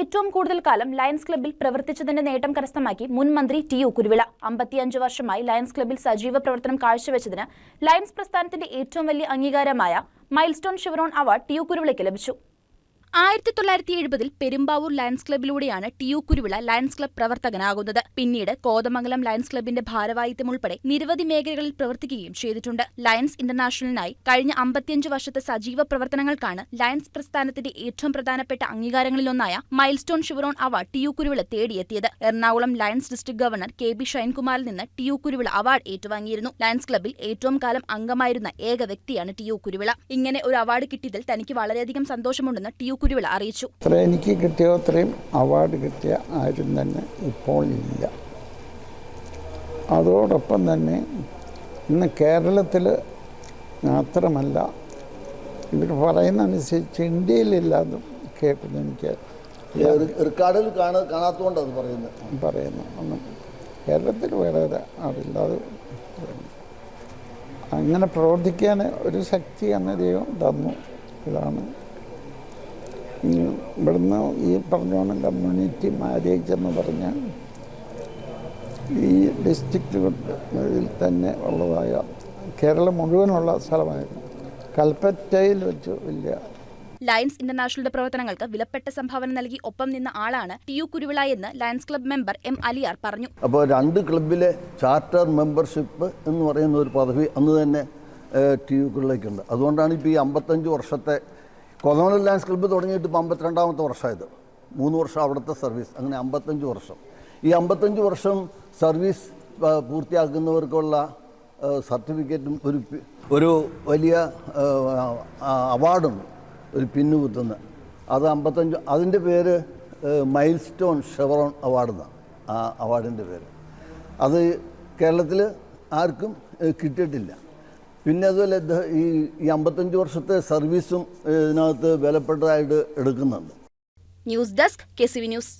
ഏറ്റവും കൂടുതൽ കാലം ലയൺസ് ക്ലബ്ബിൽ പ്രവർത്തിച്ചതിന്റെ നേട്ടം കരസ്ഥമാക്കി മുൻ മന്ത്രി ടി യു കുരുവിള. അമ്പത്തിയഞ്ച് വർഷമായി ലയൺസ് ക്ലബ്ബിൽ സജീവ പ്രവർത്തനം കാഴ്ചവെച്ചതിന് ലയൺസ് പ്രസ്ഥാനത്തിന്റെ ഏറ്റവും വലിയ അംഗീകാരമായ milestone chevron award T U കുരുവിളയ്ക്ക് ലഭിച്ചു. ആയിരത്തി തൊള്ളായിരത്തി എഴുപതിൽ Perumbavoor Lions ക്ലബിലൂടെയാണ് T U Kuruvila Lions club പ്രവർത്തകനാകുന്നത്. പിന്നീട് കോതമംഗലം ലയൺസ് ക്ലബിന്റെ ഭാരവാഹിത്വം ഉൾപ്പെടെ നിരവധി മേഖലകളിൽ പ്രവർത്തിക്കുകയും ചെയ്തിട്ടുണ്ട്. ലയൺസ് ഇന്റർനാഷണലിനായി കഴിഞ്ഞ അമ്പത്തിയഞ്ച് വർഷത്തെ സജീവ പ്രവർത്തനങ്ങൾക്കാണ് ലയൺസ് പ്രസ്ഥാനത്തിന്റെ ഏറ്റവും പ്രധാനപ്പെട്ട അംഗീകാരങ്ങളിലൊന്നായ milestone chevron award T U Kuruvila തേടിയെത്തിയത്. Ernakulam Lions district governor K B ഷൈൻകുമാറിൽ നിന്ന് ടി യു കുരുവിള അവാർഡ് ഏറ്റുവാങ്ങിയിരുന്നു. ലയൺസ് ക്ലബിൽ ഏറ്റവും കാലം അംഗമായിരുന്ന ഏക വ്യക്തിയാണ് ടി യു കുരുവിള. ഇങ്ങനെ ഒരു അവാർഡ് കിട്ടിയതിൽ തനിക്ക് വളരെയധികം സന്തോഷമുണ്ടെന്ന് ടി യു കുരുവിള അറിയിച്ചു. അത്ര എനിക്ക് കിട്ടിയ അത്രയും അവാർഡ് കിട്ടിയ ആരും തന്നെ ഇപ്പോൾ ഇല്ല. അതോടൊപ്പം തന്നെ ഇന്ന് കേരളത്തിൽ മാത്രമല്ല ഇവർ പറയുന്ന അനുസരിച്ച് ഇന്ത്യയിലില്ലാതും കേൾക്കുന്നു എനിക്ക് റെക്കോർഡിൽ കാണാത്തതുകൊണ്ടാണ് കാണാത്തതുകൊണ്ട് അത് പറയുന്നത്. പറയുന്നു. ഒന്നും കേരളത്തിൽ വേറെ ആളില്ലാതെ. അങ്ങനെ പ്രവർത്തിക്കാൻ ഒരു ശക്തി എന്ന ദൈവം തന്നു. ഇതാണ് ഇവിടുന്ന് ഈ പറഞ്ഞോണം കമ്മ്യൂണിറ്റി മാരേജ് എന്ന് പറഞ്ഞാൽ ഈ ഡിസ്ട്രിക്റ്റുകളിൽ തന്നെ ഉള്ളതായ കേരളം മുഴുവനുള്ള സ്ഥലമായിരുന്നു. കൽപ്പറ്റയിൽ വെച്ച് വലിയ ലയൺസ് ഇന്റർനാഷണലുടെ പ്രവർത്തനങ്ങൾക്ക് വിലപ്പെട്ട സംഭാവന നൽകി ഒപ്പം നിന്ന ആളാണ് ടി യു കുരുവിള എന്ന് Lions club member M Aliyar പറഞ്ഞു. അപ്പോൾ രണ്ട് ക്ലബിലെ ചാർട്ടർ മെമ്പർഷിപ്പ് എന്ന് പറയുന്ന ഒരു പദവി അന്ന് തന്നെ ടി യു കുരുവിളയ്ക്കുണ്ട്. അതുകൊണ്ടാണ് ഇപ്പോൾ ഈ അമ്പത്തഞ്ച് വർഷത്തെ കൊതമല ലാൻഡ് ക്ലബ്ബ് തുടങ്ങിയിട്ട് ഇപ്പോൾ അമ്പത്തിരണ്ടാമത്തെ വർഷമായത്. മൂന്ന് വർഷം അവിടുത്തെ സർവീസ് അങ്ങനെ അമ്പത്തഞ്ച് വർഷം. ഈ അമ്പത്തഞ്ച് വർഷം സർവീസ് പൂർത്തിയാക്കുന്നവർക്കുള്ള സർട്ടിഫിക്കറ്റും ഒരു ഒരു വലിയ അവാർഡും ഒരു പിന്നു കുത്തുന്ന അത് അമ്പത്തഞ്ച് അതിന്റെ പേര് മൈൽ സ്റ്റോൺ ഷെവറോൺ അവാർഡ് എന്നാണ്. ആ അവാർഡിന്റെ പേര്. അത് കേരളത്തിൽ ആർക്കും കിട്ടിയിട്ടില്ല. പിന്നെ അതുപോലെ ഈ അമ്പത്തഞ്ച് വർഷത്തെ സർവീസും ഇതിനകത്ത് വിലപ്പെട്ടതായിട്ട് എടുക്കുന്നുണ്ട്. News desk K C V news.